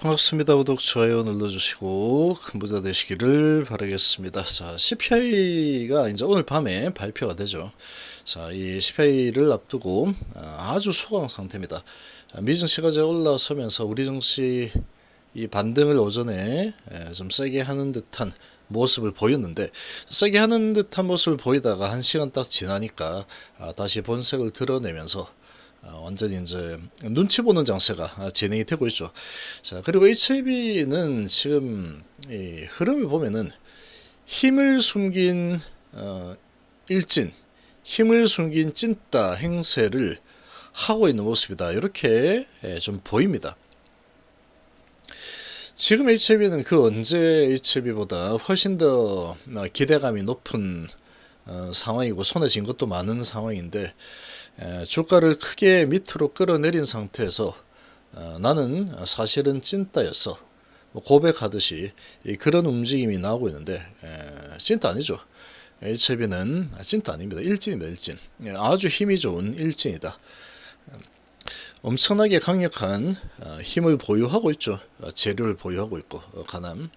반갑습니다. 구독, 좋아요 눌러주시고 큰 부자 되시기를 바라겠습니다. 자, CPI가 이제 오늘 밤에 발표가 되죠. 자, 이 CPI를 앞두고 아, 아주 소강 상태입니다. 아, 미증시가 이제 올라서면서 우리 증시 이 반등을 오전에 에, 좀 세게 하는 듯한 모습을 보였는데 세게 하는 듯한 모습을 보이다가 한 시간 딱 지나니까 아, 다시 본색을 드러내면서 어, 완전히 이제 눈치 보는 장세가 아, 진행이 되고 있죠. 자, 그리고 HIB는 지금 이 흐름을 보면은 힘을 숨긴 어, 일진, 힘을 숨긴 찐따 행세를 하고 있는 모습이다. 이렇게 예, 좀 보입니다. 지금 HIB는 그 언제 HIB보다 훨씬 더 어, 기대감이 높은 어, 상황이고 손에 쥔 것도 많은 상황인데 에, 주가를 크게 밑으로 끌어내린 상태에서 어, 나는 사실은 찐따였어. 뭐 고백하듯이 이 그런 움직임이 나오고 있는데 에, 찐따 아니죠. HIB는 찐따 아닙니다. 일진입니다 일진. 예, 아주 힘이 좋은 일진이다. 엄청나게 강력한 어, 힘을 보유하고 있죠. 어, 재료를 보유하고 있고 어, 가남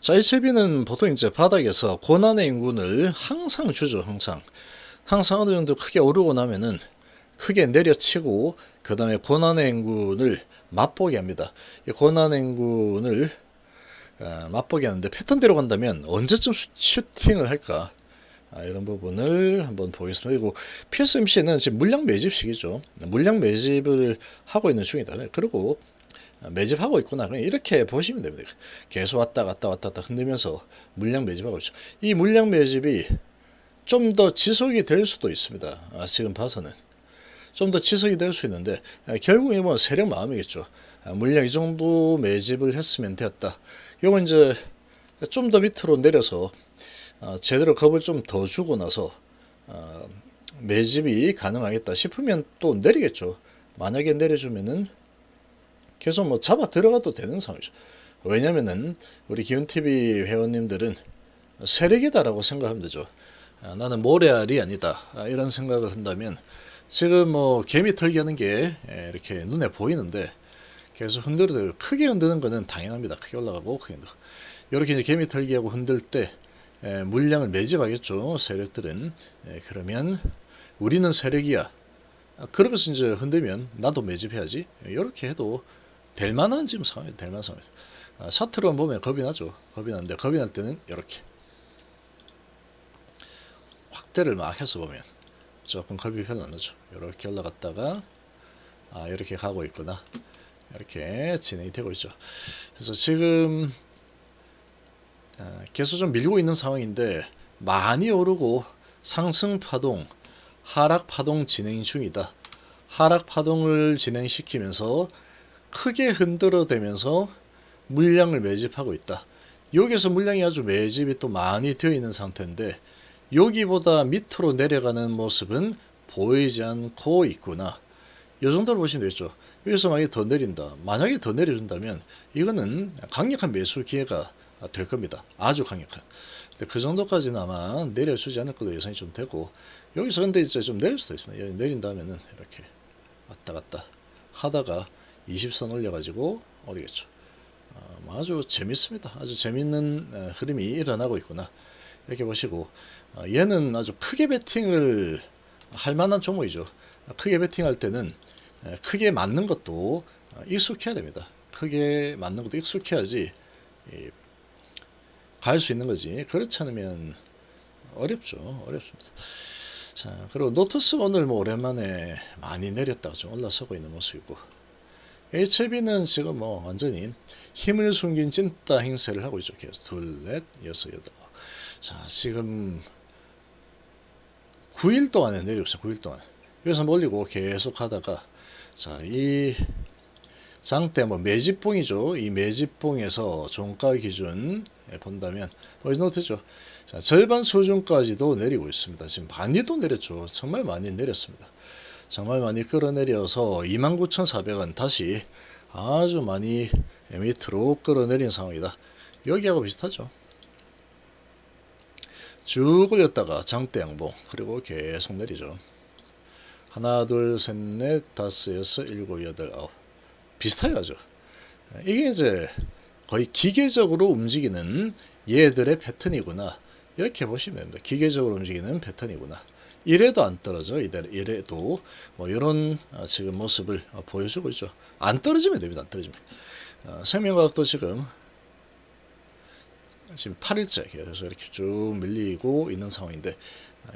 자, HIB는 보통 이제 바닥에서 고난의 인군을 항상 주죠, 항상. 항상 어느 정도 크게 오르고 나면은 크게 내려치고 그 다음에 고난의 인군을 맛보게 합니다. 이 고난의 인군을 어, 맛보게 하는데 패턴대로 간다면 언제쯤 슈- 슈팅을 할까? 아, 이런 부분을 한번 보겠습니다. 그리고 PSMC는 지금 물량 매집 시기죠. 물량 매집을 하고 있는 중이다. 그리고 매집하고 있구나. 그냥 이렇게 보시면 됩니다. 계속 왔다 갔다 왔다 갔다 흔들면서 물량 매집하고 있죠. 이 물량 매집이 좀 더 지속이 될 수도 있습니다. 아, 지금 봐서는. 좀 더 지속이 될 수 있는데 아, 결국 이건 세력 마음이겠죠. 아, 물량 이 정도 매집을 했으면 되었다. 이건 이제 좀 더 밑으로 내려서 어, 제대로 겁을 좀 더 주고 나서 어, 매집이 가능하겠다 싶으면 또 내리겠죠. 만약에 내려주면은 계속 뭐 잡아 들어가도 되는 상황이죠. 왜냐면은 우리 기훈TV 회원님들은 세력이다라고 생각하면 되죠. 아, 나는 모래알이 아니다. 아, 이런 생각을 한다면 지금 뭐 개미 털기 하는 게 예, 이렇게 눈에 보이는데 계속 흔들어도 크게 흔드는 거는 당연합니다. 크게 올라가고 크게. 이렇게 이제 개미 털기하고 흔들 때 예, 물량을 매집하겠죠. 세력들은. 예, 그러면 우리는 세력이야. 아, 그러면서 이제 흔들면 나도 매집해야지. 이렇게 해도 될 만한 지금 상황이 될 만한 상황이다. 아, 샤트로 보면 겁이 나죠. 겁이 나는데 겁이 날 때는 이렇게 확대를 막 해서 보면 조금 겁이 별로 안 나죠. 이렇게 올라갔다가 아 이렇게 가고 있구나. 이렇게 진행이 되고 있죠. 그래서 지금 아, 계속 좀 밀고 있는 상황인데 많이 오르고 상승 파동, 하락 파동 진행 중이다. 하락 파동을 진행시키면서 크게 흔들어 대면서 물량을 매집하고 있다. 여기서 물량이 아주 매집이 또 많이 되어 있는 상태인데 여기보다 밑으로 내려가는 모습은 보이지 않고 있구나. 이 정도로 보시면 되겠죠. 여기서 만약에 더 내린다. 만약에 더 내려준다면 이거는 강력한 매수 기회가 될 겁니다. 아주 강력한. 근데 그 정도까지는 아마 내려주지 않을 걸로 예상이 좀 되고 여기서 근데 이제 좀 내릴 수도 있습니다. 내린다면은 이렇게 왔다 갔다 하다가 20선 올려가지고 어디겠죠. 어, 뭐 아주 재밌습니다. 아주 재밌는 어, 흐름이 일어나고 있구나. 이렇게 보시고 어, 얘는 아주 크게 베팅을 할 만한 종목이죠. 크게 베팅할 때는 에, 크게 맞는 것도 어, 익숙해야 됩니다. 크게 맞는 것도 익숙해야지 갈 수 있는 거지. 그렇지 않으면 어렵죠. 어렵습니다. 자, 그리고 노트스 오늘 뭐 오랜만에 많이 내렸다가 좀 올라서고 있는 모습이고 HB는 지금 뭐 완전히 힘을 숨긴 찐따 행세를 하고 있죠. 계속 둘, 넷, 여섯, 여덟. 자, 지금 9일 동안에 내렸어요. 9일 동안. 여기서 몰리고 계속 하다가 자, 이 장대 뭐 매집봉이죠. 이 매집봉에서 종가 기준 예, 본다면 보이노트죠. 자, 절반 수준까지도 내리고 있습니다. 지금 많이도 내렸죠. 정말 많이 내렸습니다. 정말 많이 끌어내려서 29,400원 다시 아주 많이 밑으로 끌어내린 상황이다. 여기하고 비슷하죠. 쭉 올렸다가 장대 양봉 그리고 계속 내리죠. 하나 둘 셋 넷 다섯 여섯 일곱 여덟 아홉 비슷하게 가죠. 이게 이제 거의 기계적으로 움직이는 얘들의 패턴이구나. 이렇게 보시면 됩니다. 기계적으로 움직이는 패턴이구나. 이래도 안 떨어져. 이래- 이래도 뭐 이런 어, 지금 모습을 어, 보여주고 있죠. 안 떨어지면 됩니다. 안 떨어지면. 어, 생명과학도 지금 지금 8일째 계속 이렇게 쭉 밀리고 있는 상황인데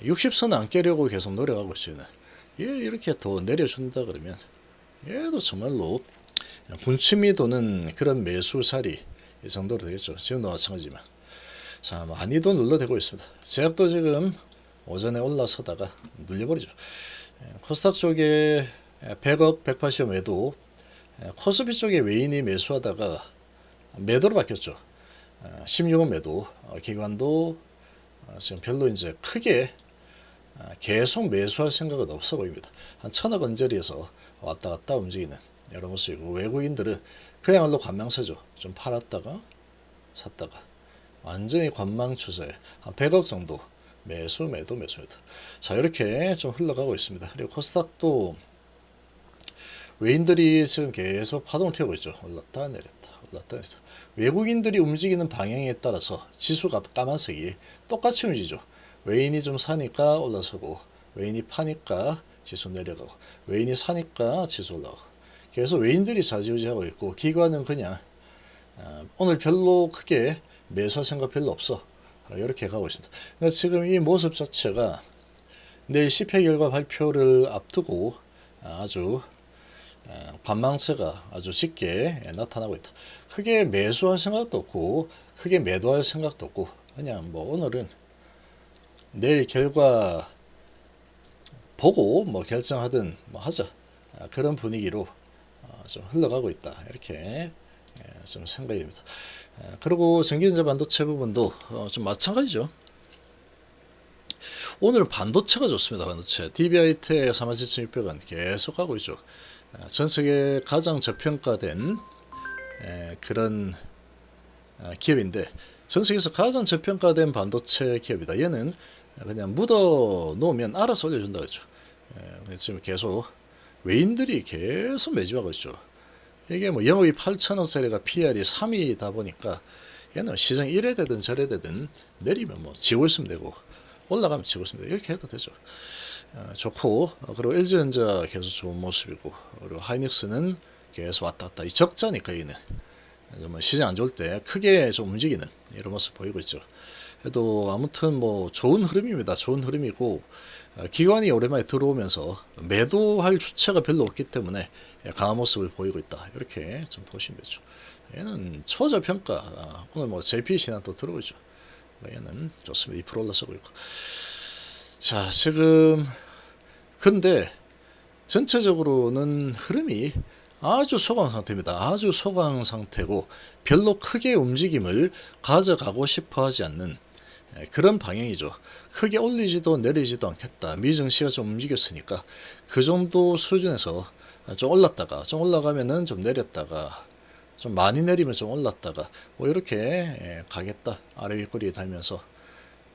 60선 안 깨려고 계속 노력하고 있어요. 얘 이렇게 더 내려준다 그러면 얘도 정말로 군침이 도는 그런 매수살이 이 정도로 되겠죠. 지금도 마찬가지지만 자 많이도 눌러대고 있습니다. 제약도 지금 오전에 올라서다가 눌려버리죠. 예, 코스닥 쪽에 100억 180억 매도 예, 코스피 쪽에 외인이 매수하다가 매도로 바뀌었죠. 16원 매도 어, 기관도 어, 지금 별로 이제 크게 아, 계속 매수할 생각은 없어 보입니다. 한 천억 원짜리에서 왔다 갔다 움직이는 이런 모습이고 외국인들은 그야말로 관망세죠. 좀 팔았다가 샀다가 완전히 관망 추세 한 100억 정도 매수 매도 매수 매도 자 이렇게 좀 흘러가고 있습니다. 그리고 코스닥도 외인들이 지금 계속 파동을 태우고 있죠. 올랐다 내렸다 내렸다 외국인들이 움직이는 방향에 따라서 지수가 까만색이 똑같이 움직이죠. 외인이 좀 사니까 올라서고 외인이 파니까 지수 내려가고 외인이 사니까 지수 올라가고 계속 외인들이 좌지우지하고 있고 기관은 그냥 아, 오늘 별로 크게 매수할 생각 별로 없어 아, 이렇게 가고 있습니다. 그러니까 지금 이 모습 자체가 내일 CPI 결과 발표를 앞두고 아주 아, 관망세가 아주 짙게 나타나고 있다. 크게 매수할 생각도 없고 크게 매도할 생각도 없고 그냥 뭐 오늘은 내일 결과 보고 뭐 결정하든 뭐 하자 아, 그런 분위기로 어, 좀 흘러가고 있다 이렇게 예, 좀 생각이 됩니다. 예, 그리고 전기전자 반도체 부분도 어, 좀 마찬가지죠. 오늘 반도체가 좋습니다. 반도체 DBIT 47,600원 계속 가고 있죠. 예, 전 세계 가장 저평가된 예, 그런 아, 기업인데 전 세계에서 가장 저평가된 반도체 기업이다. 얘는 그냥 묻어 놓으면 알아서 올려준다 그랬죠. 예, 지금 계속 외인들이 계속 매집하고 있죠. 이게 뭐 영업이 8천원짜리가 PR이 3이다 보니까 얘는 시장 이래 되든 저래 되든 내리면 뭐 지고 있으면 되고 올라가면 지고 되고 이렇게 해도 되죠. 어, 좋고 어, 그리고 LG전자 계속 좋은 모습이고 그리고 하이닉스는 계속 왔다 갔다 이 적자니까 뭐 시장 안 좋을 때 크게 좀 움직이는 이런 모습 보이고 있죠. 그래도 아무튼 뭐 좋은 흐름입니다. 좋은 흐름이고 어, 기관이 오랜만에 들어오면서 매도할 주체가 별로 없기 때문에 강한 모습을 보이고 있다. 이렇게 좀 보시면 되죠. 얘는 초저평가 아, 오늘 뭐 JP 신한도 들어오고 있죠. 얘는 좋습니다. 2% 올라서고 있고 자 지금 근데 전체적으로는 흐름이 아주 소강 상태입니다. 아주 소강 상태고 별로 크게 움직임을 가져가고 싶어 하지 않는 예, 그런 방향이죠. 크게 올리지도 내리지도 않겠다. 미증시가 좀 움직였으니까 그 정도 수준에서 좀 올랐다가 좀 올라가면은 좀 내렸다가 좀 많이 내리면 좀 올랐다가 뭐 이렇게 예, 가겠다. 아래 윗꼬리에 달면서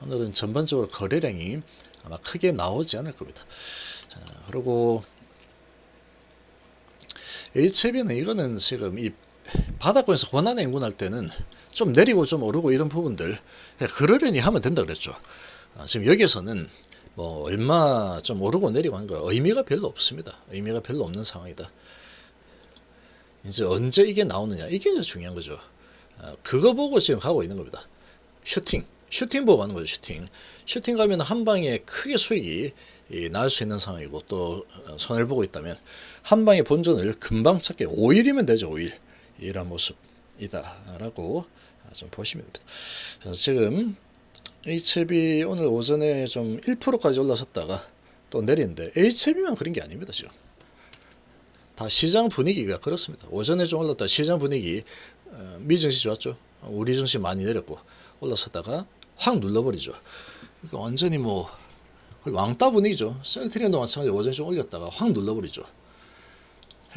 오늘은 전반적으로 거래량이 아마 크게 나오지 않을 겁니다. 자, 그리고 HB는 이거는 지금 이 바닥권에서 권한에 인군할 때는 좀 내리고 좀 오르고 이런 부분들 그냥 그러려니 하면 된다 그랬죠. 아, 지금 여기에서는 뭐 얼마 좀 오르고 내리고 하는 거 의미가 별로 없습니다. 의미가 별로 없는 상황이다. 이제 언제 이게 나오느냐 이게 이제 중요한 거죠. 아, 그거 보고 지금 가고 있는 겁니다. 슈팅, 슈팅 보고 가는 거죠. 슈팅, 슈팅 가면 한 방에 크게 수익이 날수 있는 상황이고 또 어, 손해를 보고 있다면 한 방에 본전을 금방 찾게 5일이면 되죠. 5일 이런 모습이다라고 좀 보시면 됩니다. 지금 HB 오늘 오전에 좀 1%까지 올라섰다가 또 내리는데 HB만 그런 게 아닙니다. 지금 다 시장 분위기가 그렇습니다. 오전에 좀 올랐다 시장 분위기 어, 미증시 좋았죠. 우리 증시 많이 내렸고 올라섰다가 확 눌러버리죠. 그러니까 완전히 뭐 왕따 분위기죠. 셀트리온도 마찬가지 오전에 좀 올렸다가 확 눌러버리죠.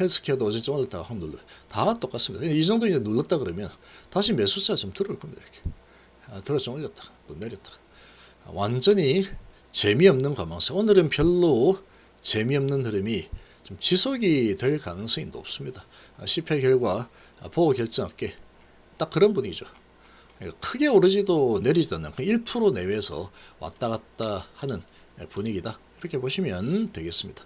헬스케어도 어제 좀 올렸다가 확 눌러. 다 똑같습니다. 이 정도 이제 눌렀다 그러면 다시 매수세가 좀 들어올 겁니다. 이렇게. 아, 들어 좀 올렸다가 또 내렸다가. 아, 완전히 재미없는 관망세. 오늘은 별로 재미없는 흐름이 지속이 될 가능성이 높습니다. 아, CPI 결과 아, 보고 결정할게. 딱 그런 분위기죠. 그러니까 크게 오르지도 내리지도 않는 1% 내외에서 왔다 갔다 하는 분위기다. 이렇게 보시면 되겠습니다.